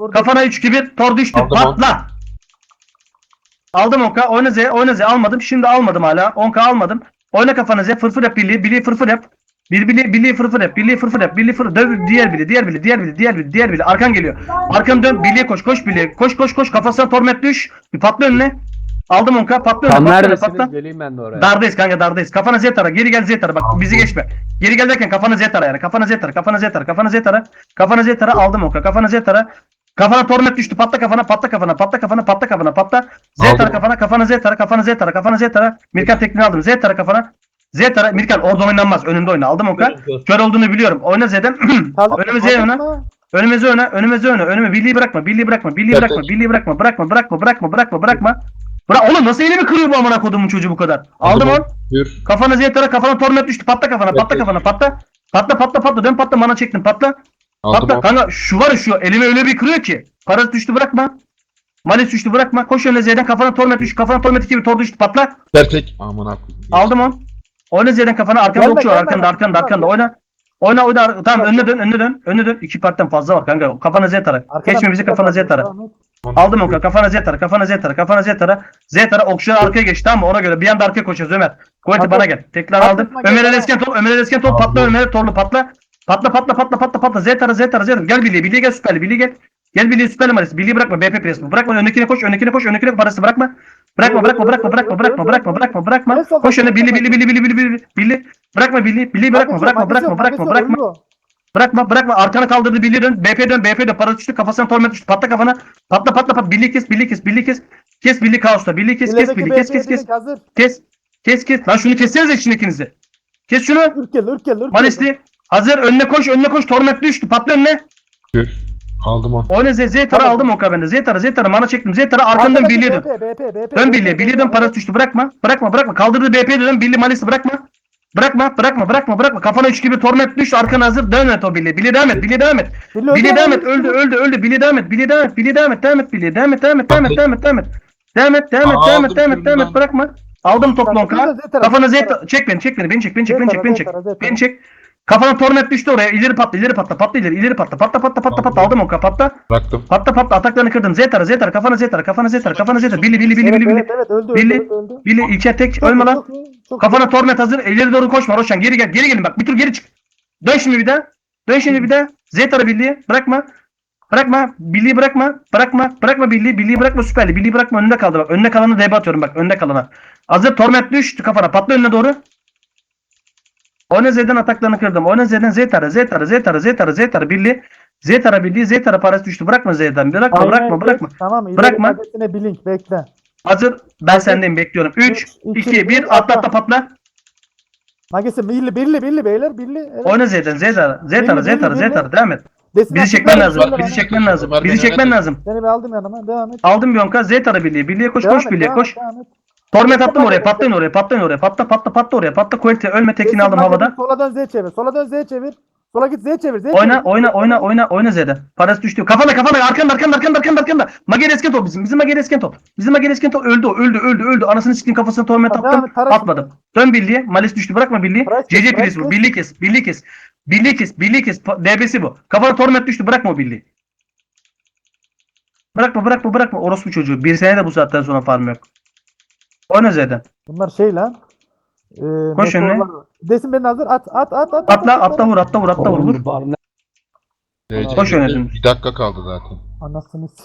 vurdum. Kafana 3 gibi tor düştü. Aldım Patla. Aldım 10k. Oyna Z. Oyna Z. Almadım. Şimdi almadım hala. 10k almadım. Oyna kafana Z. Fırfır yap birliği. Birliği fırfır yap. Bir birliği, birliği fırfır yap. Birliği fırfır yap. Birliği fırfır. Döv diğer biri. Diğer biri. Diğer biri. Diğer biri. Diğer biri. Arkan geliyor. Arkanı dön. Birliğe koş. Koş birliğe. Koş koş koş. Kafasına torment düş. Bir patla önüne. Aldım 10k. Patla önüne. Tam Patla önüne. neredesiniz? Geleyim ben de oraya. Dardayız kanka dardayız. Kafana Z tara. Geri gel Z tara. Bak bizi geçme. Geri gel derken kafana Z tara yani. Kafana Z tara. Kafana Z tara. Kafana Z tara. Kafana Z tara. Aldım oka. Kafana Z tara. Kafana torment düştü. Patla kafana. Patla kafana. Patla kafana. Patla kafana. Patla. Z Aldım. tara kafana. Kafana Z tara. Kafana Z tara. Kafana Z tara. Mirkan tekniğini aldım. Z tara kafana. Z tara. Mirkan orada oynanmaz. Önünde oyna. Aldım oka. Kör olduğunu biliyorum. Oyna Z'den. Kaldır yana. mı? Önümüze öne, önümüze öne, önüme birliği bırakma, birliği bırakma, birliği Evet, bırakma, birliği bırakma, bırakma, bırakma, bırakma, bırakma, bırakma. Bırak oğlum nasıl elimi kırıyor bu amına kodumun çocuğu bu kadar? Aldım on. Kafana zeytara kafana torment düştü. Patla kafana, patla kafana, patla. Patla patla patla dön patla mana çektim patla. Aldım Patla o. kanka şu var ya şu elime öyle bir kırıyor ki. Paras düştü bırakma. Malis düştü bırakma. Koş önüne Z'den kafana torment düştü. Kafana torment gibi tor düştü patla. Gerçek. Aman akıllı. Aldım on. Oyna Z'den kafana arkanda okçu var arkanda arkanda arkanda oyna. Oyna oyna tamam önüne dön önüne dön önüne dön. İki partiden fazla var kanka. Kafana Z tara. Geçme bizi kafana Z tara. Aldım onu kafana Z tara kafana Z tara kafana Z tara. Z tara okçular arkaya geç tamam mı ona göre bir anda arkaya koşacağız Ömer. Kuvveti Hadi. bana gel. Tekrar aldım. Ömer'e hadi. esken top Ömer'e esken top patla. Ömer'e torlu patla. Patla patla patla patla patla Z tara Z tara Z tara. Gel Billy Billy gel süperli Billy gel. Gel Billy süperli Maris. Billy bırakma BP pres bu. Bırakma önündekine koş önündekine koş önündekine parası bırakma. Bırakma bırakma bırakma bırakma bırakma bırakma bırakma bırakma. Koş öne Billy Billy Billy Billy Billy Billy. Bırakma Billy Billy bırakma bırakma bırakma bırakma bırakma. Bırakma bırakma arkana kaldırdı Billy dön. BP dön BP dön. Para düştü kafasına torment düştü. Patla kafana. Patla patla patla. Billy kes Billy kes Billy kes. Kes Billy kaosta. Billy kes kes Billy kes kes kes. Kes. Kes kes. Lan şunu kessenize şimdi ikinizi. Kes şunu. Ürkel, ürkel, ürkel. Manisli. Hazır önüne koş önüne koş. Torment düştü. Patla önüne. Yür. Aldım o. Oyna Z. Z tara Tamam. aldım o bende. Z tara Z tara mana çektim. Z tara arkandan Arkadaki Billy'ye dön. BP, BP, Dön dön parası düştü. Bırakma. Bırakma bırakma. Kaldırdı BP'ye dön. Billy Manisli bırakma. Bırakma bırakma bırakma bırakma. Kafana 3 gibi torment düştü. Arkana hazır. Dön et o Billy. Billy devam et. Billy devam et. Öldü, devam et. öldü. Öldü öldü. Billy devam et. Billy devam et. Billy devam et. Devam et Billy. Devam et. Devam et. Devam et. Devam et. Devam et. Devam et. Devam et. Aa, Devam et. aldım Devam et. Devam et. Bırakma. Aldım top Tamam, Kafana Z tara. çek beni çek beni beni çek beni çek beni çek beni çek. Beni çek. Kafana torment düştü oraya. İleri patla ileri patla patla ileri ileri patla patla patla patla patla aldım onka patla. Bıraktım. Patla patla ataklarını kırdım. Z tara Z tara kafana Z tara kafana Z tara kafana Z tara. Billy Billy Billy Evet, Billy Billy. evet, evet, öldü, Billy. öldü, öldü, öldü. Billy İlker tek ölme lan. Kafana iyi. torment hazır. İleri doğru koşma Roşan. Geri gel. Geri gelin bak. Bir tur geri çık. Dön şimdi bir daha. Dön şimdi bir daha. Z tara Billy'yi. Bırakma. Bırakma. Billy'yi bırakma. Bırakma. Bırakma Billy'yi. Billy'yi bırakma süperli. Billy'yi bırakma önünde kaldı bak. Önünde kalanı DB atıyorum bak. Önünde kalana. Hazır torment düştü kafana. Patla önüne doğru. Oyna Z'den ataklarını kırdım. Oyna Z'den Z tara. Z tara. Z tara. Z tara. Z tara. Billy. Z tara Billy. Z tara parası düştü. Bırakma Z'den. Bırakma. Aynen, Bırakma. Bırakma. Tamam, Bırakma. bir link, bekle. Hazır. Ben sendeyim. Bekliyorum. 3, Üç, iki, 2, bir, 1. Atla atla patla. Magesi, birli, birli, birli beyler, birli. Evet. Oyna Z'den. Z tara. Z tara. Z tara. Z tara. Devam et. Desin Bizi çekmen lazım. Bizi bana. çekmen lazım. Bizi çekmen lazım. Seni bir aldım yanıma, devam et. Aldım Yonka. Z tara birliği. Birliğe koş Devam koş et, birliğe koş. et. Torment attım oraya. Patlayın oraya. Patlayın oraya. Patla patla patla oraya. Patla quality. Ölme tekini aldım havada. Sola dön Z çevir, sola dön Z çevir. Sola git Z çevir, Z Oyna çevir. oyna oyna oyna oyna Z'den. Parası düştü. Kafana kafana arkanda arkanda arkanda arkanda arkanda. Mager esken top bizim. Bizim Mager esken top. Bizim Mager esken top öldü o öldü öldü öldü. Anasını siktin kafasına torment attım. et, Taras. Atmadım. Dön birliğe. Malis düştü. Bırakma birliği. CC Taras pirisi bu. kes. Birliği kes. Birliği kes. Birliği kes. Birliği kes. Pa- DB'si bu. Kafana torment düştü. Bırakma o birliği. Bırakma bırakma bırakma. Orospu çocuğu. Bir sene de bu saatten sonra farm yok. Oyna Z'den. Bunlar şey lan. E, Koş önüne. meteorlar. Desin beni hazır, at, at, at, at. Atla at, at, atla vur atla vur atla vur. Koş yönetim. Bir dakika kaldı zaten. Anasını s-